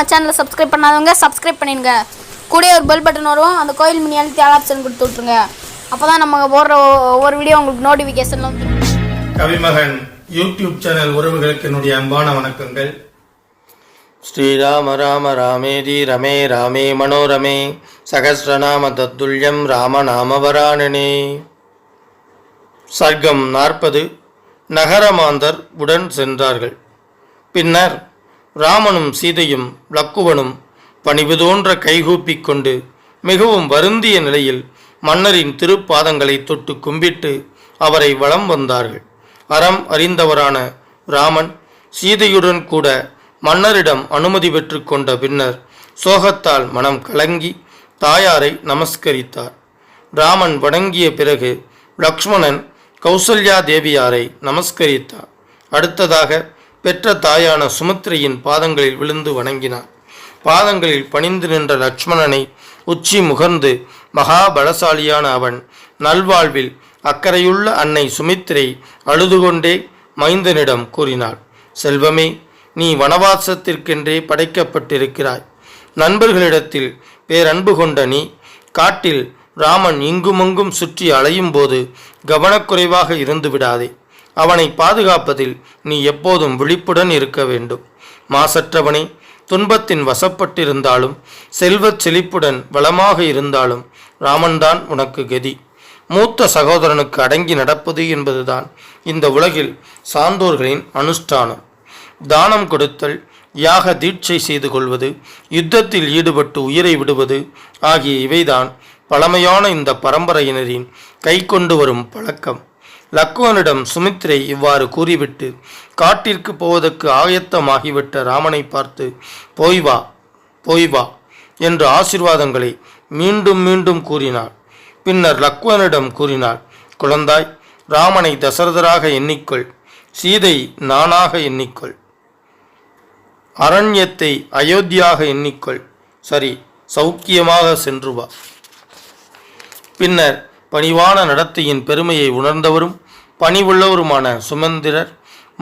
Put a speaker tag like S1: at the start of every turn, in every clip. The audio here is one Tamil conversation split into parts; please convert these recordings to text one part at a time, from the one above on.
S1: நம்ம சேனலை சப்ஸ்கிரைப் பண்ணாதவங்க சப்ஸ்கிரைப் பண்ணிடுங்க. கூட ஒரு பெல் பட்டன் வரும். அந்த கோயில் மணி அழுத்தி ஆல் ஆப்ஷன் கொடுத்து விட்ருங்க அப்போ தான் நம்ம போடுற ஒவ்வொரு வீடியோ உங்களுக்கு நோட்டிஃபிகேஷன் வந்து
S2: கவிமகன் யூடியூப் சேனல் உறவுகளுக்கு என்னுடைய அன்பான வணக்கங்கள்.
S3: ஸ்ரீராம ராம ராமேதி ரமே ராமே மனோரமே சகஸ்ரநாம தத்துல்யம் ராம நாமவராணனே சர்க்கம் நாற்பது நகரமாந்தர் உடன் சென்றார்கள். பின்னர் ராமனும் சீதையும் லக்குவனும் பணிவு தோன்ற கைகூப்பிக் கொண்டு மிகவும் வருந்திய நிலையில் மன்னரின் திருப்பாதங்களை தொட்டு கும்பிட்டு அவரை வலம் வந்தார்கள். அறம் அறிந்தவரான ராமன் சீதையுடன் கூட மன்னரிடம் அனுமதி பெற்று கொண்ட பின்னர் சோகத்தால் மனம் கலங்கி தாயாரை நமஸ்கரித்தார். ராமன் வணங்கிய பிறகு லக்ஷ்மணன் கௌசல்யா தேவியாரை நமஸ்கரித்தார். அடுத்ததாக பெற்ற தாயான சுமத்ரியின் பாதங்களில் விழுந்து வணங்கினான். பாதங்களில் பணிந்து நின்ற லக்ஷ்மணனை உச்சி முகர்ந்து மகாபலசாலியான அவன் நல்வாழ்வில் அக்கறையுள்ள அன்னை சுமித்திரை அழுதுகொண்டே மைந்தனிடம் கூறினாள் செல்வமே நீ வனவாசத்திற்கென்றே படைக்கப்பட்டிருக்கிறாய். நண்பர்களிடத்தில் பேரன்பு கொண்ட நீ காட்டில் ராமன் இங்குமங்கும் சுற்றி அலையும் போது கவனக்குறைவாக இருந்து விடாதே. அவனை பாதுகாப்பதில் நீ எப்போதும் விழிப்புடன் இருக்க வேண்டும். மாசற்றவனே துன்பத்தின் வசப்பட்டிருந்தாலும் செல்வச் செழிப்புடன் வளமாக இருந்தாலும் ராமன்தான் உனக்கு கதி. மூத்த சகோதரனுக்கு அடங்கி நடப்பது என்பதுதான் இந்த உலகில் சான்றோர்களின் அனுஷ்டானம். தானம் கொடுத்தல் யாக தீட்சை செய்து கொள்வது யுத்தத்தில் ஈடுபட்டு உயிரை விடுவது ஆகிய இவைதான் பழமையான இந்த பரம்பரையினரின் கை கொண்டு வரும் பழக்கம். லக்குவனிடம் சுமித்ரை இவ்வாறு கூறிவிட்டு காட்டிற்கு போவதற்கு ஆயத்தமாகிவிட்ட ராமனை பார்த்து போய் வா போய் வா என்று ஆசிர்வாதங்களை மீண்டும் மீண்டும் கூறினாள். பின்னர் லக்குவனிடம் கூறினாள் குழந்தாய் ராமனை தசரதராக எண்ணிக்கொள் சீதை நானாக எண்ணிக்கொள் அரண்யத்தை அயோத்தியாக எண்ணிக்கொள் சரி சௌக்கியமாக சென்று வா பின்னர் பணிவான நடத்தையின் பெருமையை உணர்ந்தவரும் பணிவுள்ளவருமான சுமந்திரர்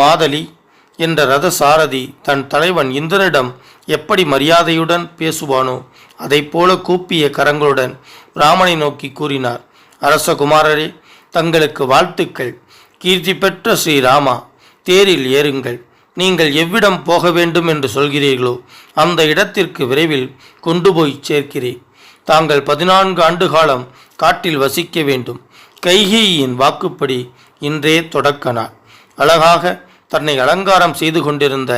S3: மாதலி என்ற ரத சாரதி தன் தலைவன் இந்திரனிடம் எப்படி மரியாதையுடன் பேசுவானோ அதைப்போல கூப்பிய கரங்களுடன் ராமனை நோக்கி கூறினார் அரசகுமாரரே தங்களுக்கு வாழ்த்துக்கள். கீர்த்தி பெற்ற ஸ்ரீராமா தேரில் ஏறுங்கள். நீங்கள் எவ்விடம் போக வேண்டும் என்று சொல்கிறீர்களோ அந்த இடத்திற்கு விரைவில் கொண்டு போய் சேர்க்கிறேன். தாங்கள் பதினான்கு ஆண்டு காலம் காட்டில் வசிக்க வேண்டும். கைகேயின் வாக்குப்படி இன்றே தொடக்க நாள் அழகாக தன்னை அலங்காரம் செய்து கொண்டிருந்த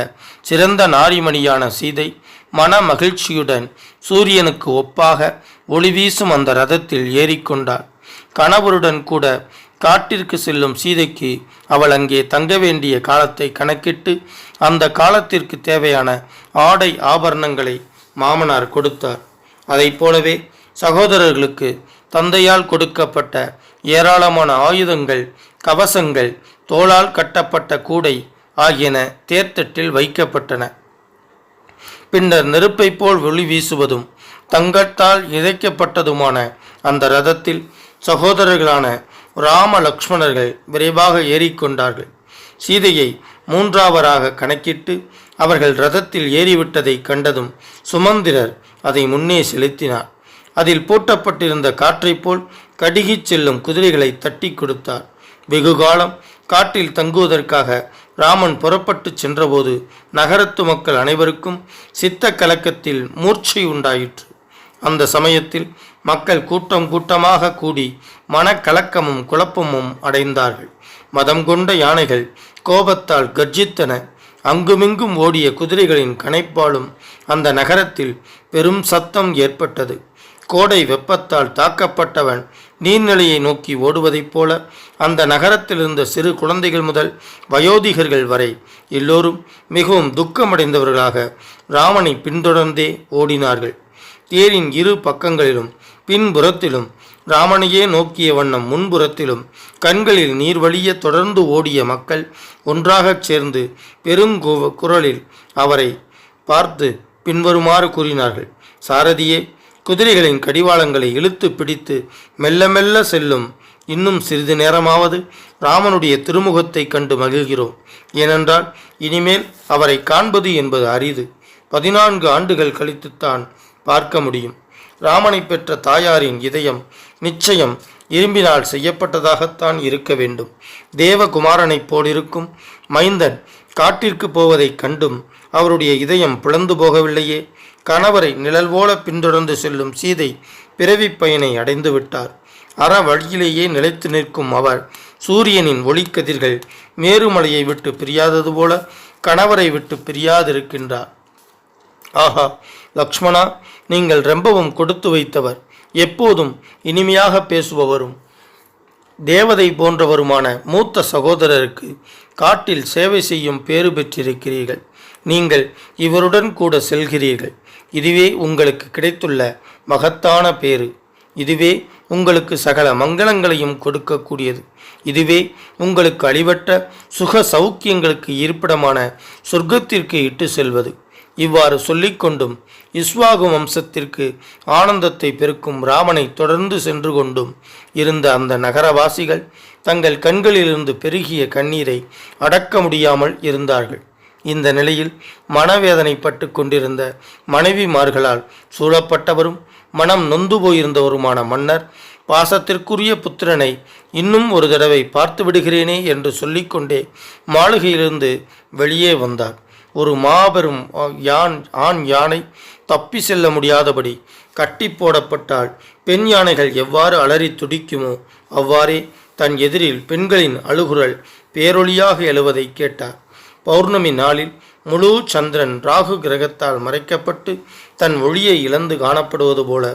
S3: சிறந்த நாரிமணியான சீதை மன மகிழ்ச்சியுடன் சூரியனுக்கு ஒப்பாக ஒளி வீசும் அந்த ரதத்தில் ஏறிக்கொண்டாள் கணவருடன் கூட காட்டிற்கு செல்லும் சீதைக்கு அவள் அங்கே தங்க வேண்டிய காலத்தை கணக்கிட்டு அந்த காலத்திற்கு தேவையான ஆடை ஆபரணங்களை மாமனார் கொடுத்தார். அதைப் போலவே சகோதரர்களுக்கு தந்தையால் கொடுக்கப்பட்ட ஏராளமான ஆயுதங்கள் கவசங்கள் தோளால் கட்டப்பட்ட கூடை ஆகியன தேர்த்தட்டில் வைக்கப்பட்டன. பின்னர் நெருப்பைப் போல் ஒளி வீசுவதும் தங்கத்தால் இழைக்கப்பட்டதுமான அந்த ரதத்தில் சகோதரர்களான ராம லக்ஷ்மணர்கள் விரைவாக ஏறிக்கொண்டார்கள். சீதையை மூன்றாவராக கணக்கிட்டு அவர்கள் ரதத்தில் ஏறிவிட்டதை கண்டதும் சுமந்திரர் அதை முன்னே செலுத்தினார். அதில் பூட்டப்பட்டிருந்த காற்றைப் போல் கடுகிச் செல்லும் குதிரைகளை தட்டி கொடுத்தார். வெகுகாலம் காட்டில் தங்குவதற்காக ராமன் புறப்பட்டு சென்றபோது நகரத்து மக்கள் அனைவருக்கும் சித்த கலக்கத்தில் மூர்ச்சை உண்டாயிற்று. அந்த சமயத்தில் மக்கள் கூட்டம் கூட்டமாக கூடி மனக்கலக்கமும் குழப்பமும் அடைந்தார்கள். மதம் கொண்ட யானைகள் கோபத்தால் கர்ஜித்தன. அங்குமிங்கும் ஓடிய குதிரைகளின் கனைப்பாலும் அந்த நகரத்தில் பெரும் சத்தம் ஏற்பட்டது. கோடை வெப்பத்தால் தாக்கப்பட்டவன் நீர்நிலையை நோக்கி ஓடுவதைப் போல அந்த நகரத்தில் இருந்த சிறு குழந்தைகள் முதல் வயோதிகர்கள் வரை எல்லோரும் மிகவும் துக்கமடைந்தவர்களாக ராமனை பின்தொடர்ந்தே ஓடினார்கள். தேரின் இரு பக்கங்களிலும் பின்புறத்திலும் ராமனையே நோக்கிய வண்ணம் முன்புறத்திலும் கண்களில் நீர் வழிய தொடர்ந்து ஓடிய மக்கள் ஒன்றாகச் சேர்ந்து பெருங்கோ குரலில் அவரை பார்த்து பின்வருமாறு கூறினார்கள். சாரதியே குதிரைகளின் கடிவாளங்களை இழுத்து பிடித்து மெல்ல மெல்ல செல்லும். இன்னும் சிறிது நேரமாவது ராமனுடைய திருமுகத்தை கண்டு மகிழ்கிறோம். ஏனென்றால் இனிமேல் அவரை காண்பது என்பது அரிது. பதினான்கு ஆண்டுகள் கழித்துத்தான் பார்க்க முடியும். ராமனை பெற்ற தாயாரின் இதயம் நிச்சயம் இரும்பினால் செய்யப்பட்டதாகத்தான் இருக்க வேண்டும். தேவகுமாரனைப் போலிருக்கும் மைந்தன் காட்டிற்கு போவதைக் கண்டும் அவருடைய இதயம் பிளந்து போகவில்லையே. கணவரை நிழல் போல பின்தொடர்ந்து செல்லும் சீதை பிறவி பயனை அடைந்து விட்டார். அற வழியிலேயே நிலைத்து நிற்கும் அவர் சூரியனின் ஒளிக்கதிர்கள் மேருமலையை விட்டு பிரியாதது போல கணவரை விட்டு பிரியாதிருக்கின்றார். ஆஹா லக்ஷ்மணா நீங்கள் ரொம்பவும் கொடுத்து வைத்தவர். எப்போதும் இனிமையாக பேசுபவரும். தேவதை போன்றவருமான மூத்த சகோதரருக்கு காட்டில் சேவை செய்யும் பேறு பெற்றிருக்கிறீர்கள். நீங்கள் இவருடன் கூட செல்கிறீர்கள். இதுவே உங்களுக்கு கிடைத்துள்ள மகத்தான பேறு. இதுவே உங்களுக்கு சகல மங்களங்களையும் கொடுக்கக்கூடியது. இதுவே உங்களுக்கு அழிவற்ற சுக சௌக்கியங்களுக்கு இருப்பிடமான சொர்க்கத்திற்கு இட்டு செல்வது. இவ்வாறு சொல்லிக்கொண்டும் இஸ்வாகு வம்சத்திற்கு ஆனந்தத்தை பெருக்கும் ராமனை தொடர்ந்து சென்று கொண்டும் இருந்த அந்த நகரவாசிகள் தங்கள் கண்களிலிருந்து பெருகிய கண்ணீரை அடக்க முடியாமல் இருந்தார்கள். இந்த நிலையில் மனவேதனைப்பட்டு கொண்டிருந்த மனைவிமார்களால் சூழப்பட்டவரும் மனம் நொந்து போயிருந்தவருமான மன்னர் பாசத்திற்குரிய புத்திரனை இன்னும் ஒரு தடவை பார்த்து விடுகிறேனே என்று சொல்லிக்கொண்டே மாளிகையிலிருந்து வெளியே வந்தார். ஒரு மாபெரும் யான் ஆண் யானை தப்பி செல்ல முடியாதபடி கட்டி போடப்பட்டால் பெண் யானைகள் எவ்வாறு அலறி துடிக்குமோ அவ்வாறே தன் எதிரில் பெண்களின் அழுகுரல் பேரொளியாக எழுவதை கேட்டார். பௌர்ணமி நாளில் முழு சந்திரன் ராகு கிரகத்தால் மறைக்கப்பட்டு தன் ஒளியை இழந்து காணப்படுவது போல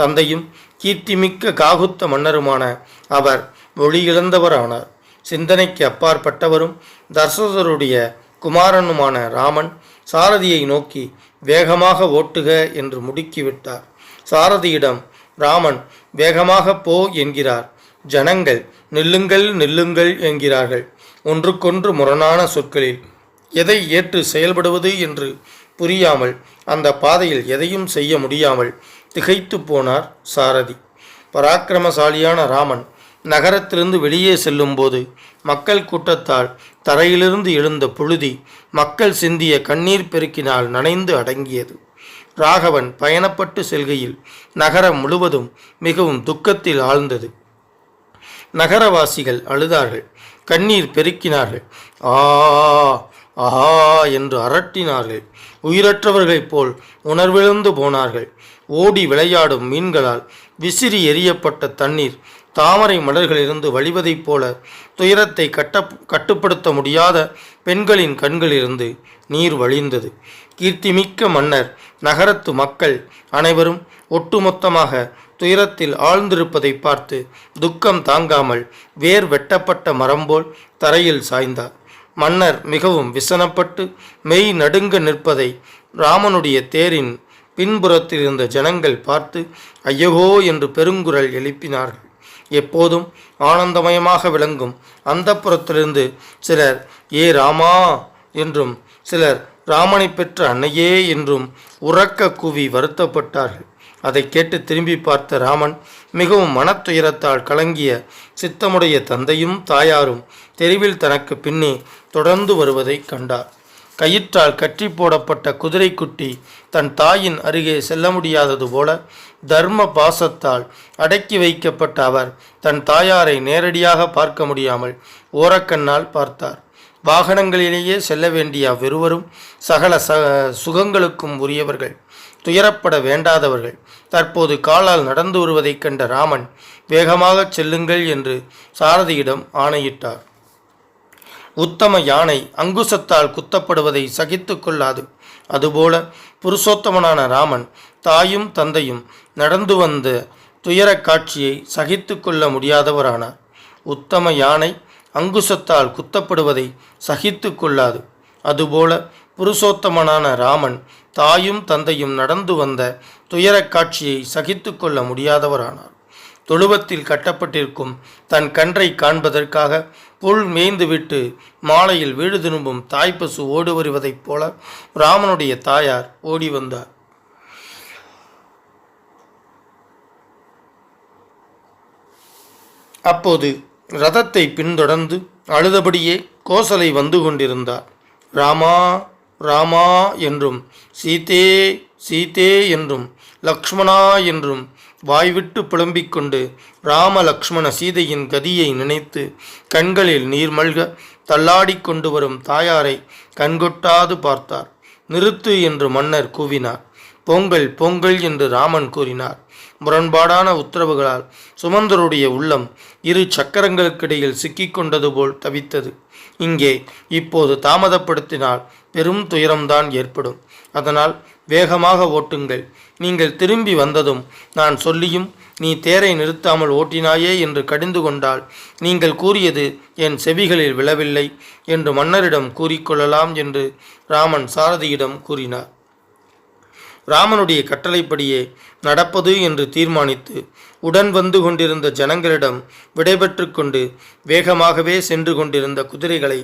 S3: தந்தையும் கீர்த்திமிக்க காகுத்த மன்னருமான அவர் ஒளி இழந்தவரானார். சிந்தனைக்கு அப்பாற்பட்டவரும் தர்சதருடைய குமாரனுமான ராமன் சாரதியை நோக்கி வேகமாக ஓட்டுக என்று முடுக்கிவிட்டார். சாரதியிடம் ராமன் வேகமாக போ என்கிறார். ஜனங்கள் நில்லுங்கள் நில்லுங்கள் என்கிறார்கள். ஒன்றுக்கொன்று முரணான சொற்களில் எதை ஏற்று செயல்படுவது என்று புரியாமல் அந்த பாதையில் எதையும் செய்ய முடியாமல் திகைத்து போனார் சாரதி. பராக்கிரமசாலியான ராமன் நகரத்திலிருந்து வெளியே செல்லும்போது மக்கள் கூட்டத்தால் தரையிலிருந்து எழுந்த புழுதி மக்கள் சிந்திய கண்ணீர் பெருக்கினால் நனைந்து அடங்கியது. ராகவன் பயணப்பட்டு செல்கையில் நகரம் முழுவதும் மிகவும் துக்கத்தில் ஆழ்ந்தது. நகரவாசிகள் அழுதார்கள். கண்ணீர் பெருக்கினார்கள். ஆ ஆஹா என்று அரட்டினார்கள். உயிரற்றவர்களைப் போல் உணர்விழந்து போனார்கள். ஓடி விளையாடும் மீன்களால் விசிறி எரியப்பட்ட தண்ணீர் தாமரை மலர்களிலிருந்து வழிவதைப் போல துயரத்தை கட்ட கட்டுப்படுத்த முடியாத பெண்களின் கண்களிலிருந்து நீர் வழிந்தது. கீர்த்திமிக்க மன்னர் நகரத்து மக்கள் அனைவரும் ஒட்டுமொத்தமாக துயரத்தில் ஆழ்ந்திருப்பதை பார்த்து துக்கம் தாங்காமல் வேர் வெட்டப்பட்ட மரம்போல் தரையில் சாய்ந்தார். மன்னர் மிகவும் விசனப்பட்டு மெய் நடுங்க நிற்பதை ராமனுடைய தேரின் பின்புறத்தில் இருந்த ஜனங்கள் பார்த்து ஐயகோ என்று பெருங்குரல் எழுப்பினார்கள். எப்போதும் ஆனந்தமயமாக விளங்கும். அந்த புறத்திலிருந்து சிலர் ஏ ராமா என்றும் சிலர் ராமனை பெற்ற அன்னையே என்றும் உறக்க கூவி வருத்தப்பட்டார்கள். அதை கேட்டு திரும்பி பார்த்த ராமன் மிகவும் மனத்துயரத்தால் கலங்கிய சித்தமுடைய தந்தையும் தாயாரும் தெருவில் தனக்கு பின்னே தொடர்ந்து வருவதை கண்டார். கயிற்றால் கற்றி போடப்பட்ட குதிரைக்குட்டி தன் தாயின் அருகே செல்ல முடியாதது போல தர்ம பாசத்தால் அடக்கி வைக்கப்பட்ட அவர் தன் தாயாரை நேரடியாக பார்க்க முடியாமல் ஓரக்கண்ணால் பார்த்தார். வாகனங்களிலேயே செல்ல வேண்டிய அவ்விருவரும் சகல ச சுகங்களுக்கும் உரியவர்கள். துயரப்பட வேண்டாதவர்கள். தற்போது காலால் நடந்து வருவதைக் கண்ட ராமன் வேகமாகச் செல்லுங்கள் என்று சாரதியிடம் ஆணையிட்டார். உத்தம யானை அங்குசத்தால் குத்தப்படுவதை சகித்து கொள்ளாது. அதுபோல புருஷோத்தமனான ராமன் தாயும் தந்தையும் நடந்து வந்த துயரக் காட்சியை சகித்து கொள்ள முடியாதவரானார் உத்தம யானை அங்குசத்தால் குத்தப்படுவதை சகித்து கொள்ளாது. அதுபோல புருஷோத்தமனான ராமன் தாயும் தந்தையும் நடந்து வந்த துயரக் காட்சியை சகித்து கொள்ள முடியாதவரானார். தொழுவத்தில் கட்டப்பட்டிருக்கும் தன் கன்றை காண்பதற்காக புல் மேய்ந்துவிட்டு மாலையில் வீடு திரும்பும் தாய்ப்பசு ஓடி வருவதைப் போல ராமனுடைய தாயார் ஓடி வந்தார். அப்போது ரதத்தை பின்தொடர்ந்து அழுதபடியே கோசலை வந்து கொண்டிருந்தார். ராமா ராமா என்றும் சீதே சீதே என்றும் லக்ஷ்மணா என்றும் வாய்விட்டு புலம்பிக் கொண்டு ராம லக்ஷ்மண சீதையின் கதியை நினைத்து கண்களில் நீர் மல்க கொண்டு வரும் தாயாரை கண்கொட்டாது பார்த்தார். நிறுத்து என்று மன்னர் கூவினார். பொங்கல் பொங்கல் என்று ராமன் கூறினார். முரண்பாடான உத்தரவுகளால் சுமந்தருடைய உள்ளம் இரு சக்கரங்களுக்கிடையில் சிக்கிக்கொண்டது போல் தவித்தது. இங்கே இப்போது தாமதப்படுத்தினால் பெரும் துயரம்தான் ஏற்படும். அதனால் வேகமாக ஓட்டுங்கள். நீங்கள் திரும்பி வந்ததும் நான் சொல்லியும் நீ தேரை நிறுத்தாமல் ஓட்டினாயே என்று கடிந்து கொண்டால் நீங்கள் கூறியது என் செவிகளில் விழவில்லை என்று மன்னரிடம் கூறிக்கொள்ளலாம் என்று ராமன் சாரதியிடம் கூறினார். ராமனுடைய கட்டளைப்படியே நடப்பது என்று தீர்மானித்து உடன் வந்து கொண்டிருந்த ஜனங்களிடம் விடைபெற்று கொண்டு வேகமாகவே சென்று கொண்டிருந்த குதிரைகளை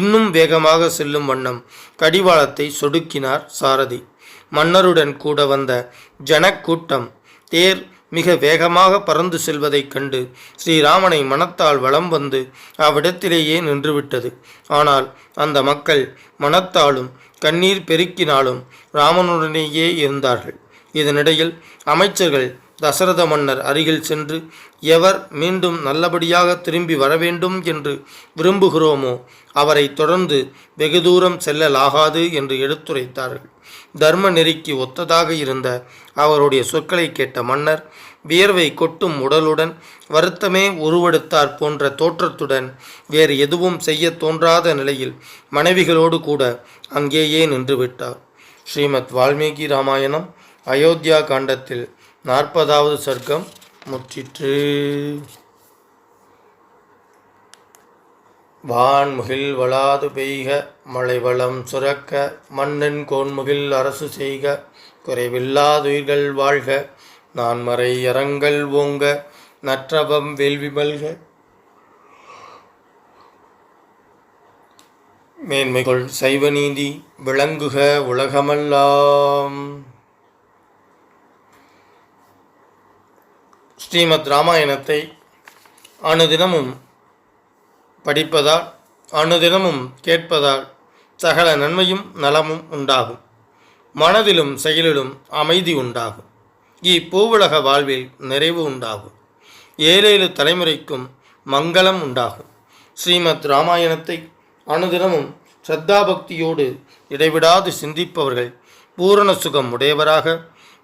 S3: இன்னும் வேகமாக செல்லும் வண்ணம் கடிவாளத்தை சொடுக்கினார் சாரதி. மன்னருடன் கூட வந்த ஜனக்கூட்டம் தேர் மிக வேகமாக பறந்து செல்வதைக் கண்டு ஸ்ரீராமனை மனத்தால் வலம் வந்து அவ்விடத்திலேயே நின்றுவிட்டது. ஆனால் அந்த மக்கள் மனத்தாலும் கண்ணீர் பெருக்கினாலும் ராமனுடனேயே இருந்தார்கள். இதனிடையில் அமைச்சர்கள் தசரத மன்னர் அருகில் சென்று எவர் மீண்டும் நல்லபடியாக திரும்பி வர வேண்டும் என்று விரும்புகிறோமோ அவரை தொடர்ந்து வெகு தூரம் செல்லலாகாது என்று எடுத்துரைத்தார்கள். தர்ம நெறிக்கு ஒத்ததாக இருந்த அவருடைய சொற்களை கேட்ட மன்னர் வியர்வை கொட்டும் உடலுடன் வருத்தமே உருவெடுத்தார் போன்ற தோற்றத்துடன் வேறு எதுவும் செய்ய தோன்றாத நிலையில் மனைவிகளோடு கூட அங்கேயே நின்றுவிட்டார். ஸ்ரீமத் வால்மீகி ராமாயணம் அயோத்தியா காண்டத்தில் நாற்பதாவது சர்க்கம் முற்றிற்று. வான்முகில் வளாது பெய்க மழை வளம் சுரக்க மன்னன் கோன்முகில் அரசு செய்க குறைவில்லாதுயிர்கள் வாழ்க நான்மறை அறங்கள் ஓங்க நற்றபம் வேள்வி மல்க. மேன்மைகள் சைவநீதி விளங்குக உலகமல்லாம். ஸ்ரீமத் ராமாயணத்தை அனுதினமும் படிப்பதால் அனுதினமும் கேட்பதால் சகல நன்மையும் நலமும் உண்டாகும். மனதிலும் செயலிலும் அமைதி உண்டாகும். இப்பூவுலக வாழ்வில் நிறைவு உண்டாகும். ஏழேழு தலைமுறைக்கும் மங்களம் உண்டாகும். ஸ்ரீமத் ராமாயணத்தை அனுதினமும் ஸ்ரத்தாபக்தியோடு இடைவிடாது சிந்திப்பவர்கள் பூரண சுகம் உடையவராக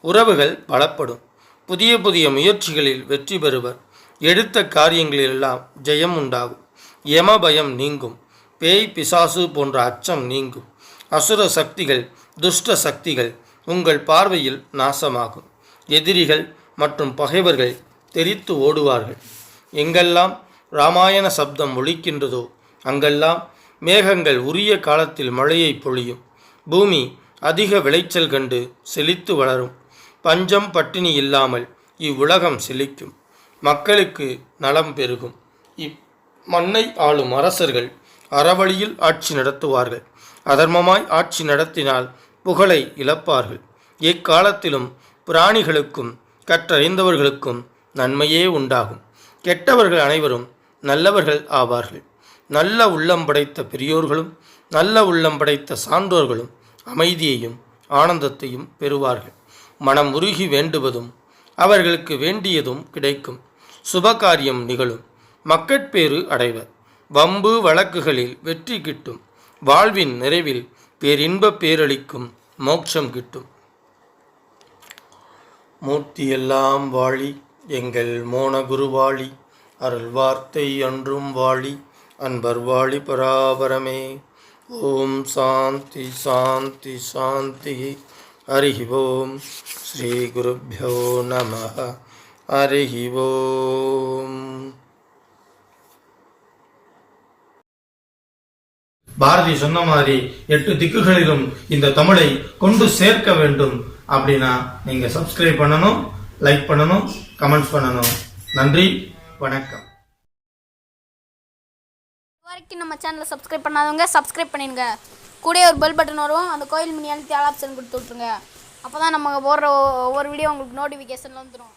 S3: உறவுகள் பலப்படும். புதிய புதிய முயற்சிகளில் வெற்றி பெறுவர். எடுத்த காரியங்களிலெல்லாம் ஜெயம் உண்டாகும். யம பயம் நீங்கும். பேய் பிசாசு போன்ற அச்சம் நீங்கும். அசுர சக்திகள் துஷ்ட சக்திகள் உங்கள் பார்வையில் நாசமாகும். எதிரிகள் மற்றும் பகைவர்கள் தெரித்து ஓடுவார்கள். எங்கெல்லாம் ராமாயண சப்தம் ஒழிக்கின்றதோ அங்கெல்லாம் மேகங்கள் உரிய காலத்தில் மழையை பொழியும். பூமி அதிக விளைச்சல் கண்டு செழித்து வளரும். பஞ்சம் பட்டினி இல்லாமல் இவ்வுலகம் செழிக்கும். மக்களுக்கு நலம் பெருகும். இப் மண்ணை ஆளும் அரசர்கள் அறவழியில் ஆட்சி நடத்துவார்கள். அதர்மமாய் ஆட்சி நடத்தினால் புகழை இழப்பார்கள். எக்காலத்திலும் பிராணிகளுக்கும் கற்றறிந்தவர்களுக்கும் நன்மையே உண்டாகும். கெட்டவர்கள் அனைவரும் நல்லவர்கள் ஆவார்கள். நல்ல உள்ளம் படைத்த பெரியோர்களும் நல்ல உள்ளம் படைத்த சான்றோர்களும் அமைதியையும் ஆனந்தத்தையும் பெறுவார்கள். மனம் உருகி வேண்டுவதும் அவர்களுக்கு வேண்டியதும் கிடைக்கும். சுபகாரியம் நிகழும். மக்கட்பேறு அடைவர். வம்பு வழக்குகளில் வெற்றி கிட்டும். வாழ்வின் நிறைவில் பேரின்பப் பேரளிக்கும் மோட்சம் கிட்டும். மூர்த்தியெல்லாம் வாழி எங்கள் மோன குருவாழி அருள் வார்த்தை அன்றும் வாழி அன்பர் வாழி பராபரமே. ஓம் சாந்தி சாந்தி சாந்தி. ஓம் ஸ்ரீ குருப்பியோ நம ஹரி ஓம் பாரதி சொன்ன மாதிரி எட்டு திக்குகளிலும் இந்த தமிழை கொண்டு சேர்க்க வேண்டும் அப்படின்னா நீங்க சப்ஸ்கிரைப் பண்ணணும் லைக் பண்ணணும் கமெண்ட்ஸ் பண்ணணும். நன்றி வணக்கம்.
S1: வரைக்கும் நம்ம சேனலை சப்ஸ்கிரைப் பண்ணாதவங்க சப்ஸ்கிரைப் பண்ணிடுங்க. கூடயே ஒரு பெல் பட்டன் வரும். அந்த கோயில் மணி அழுத்தி ஆல் ஆப்ஷன் கொடுத்து விட்ருங்க அப்போ தான் நம்ம போடுற ஒவ்வொரு வீடியோ உங்களுக்கு நோட்டிஃபிகேஷன்லாம் வந்துடும்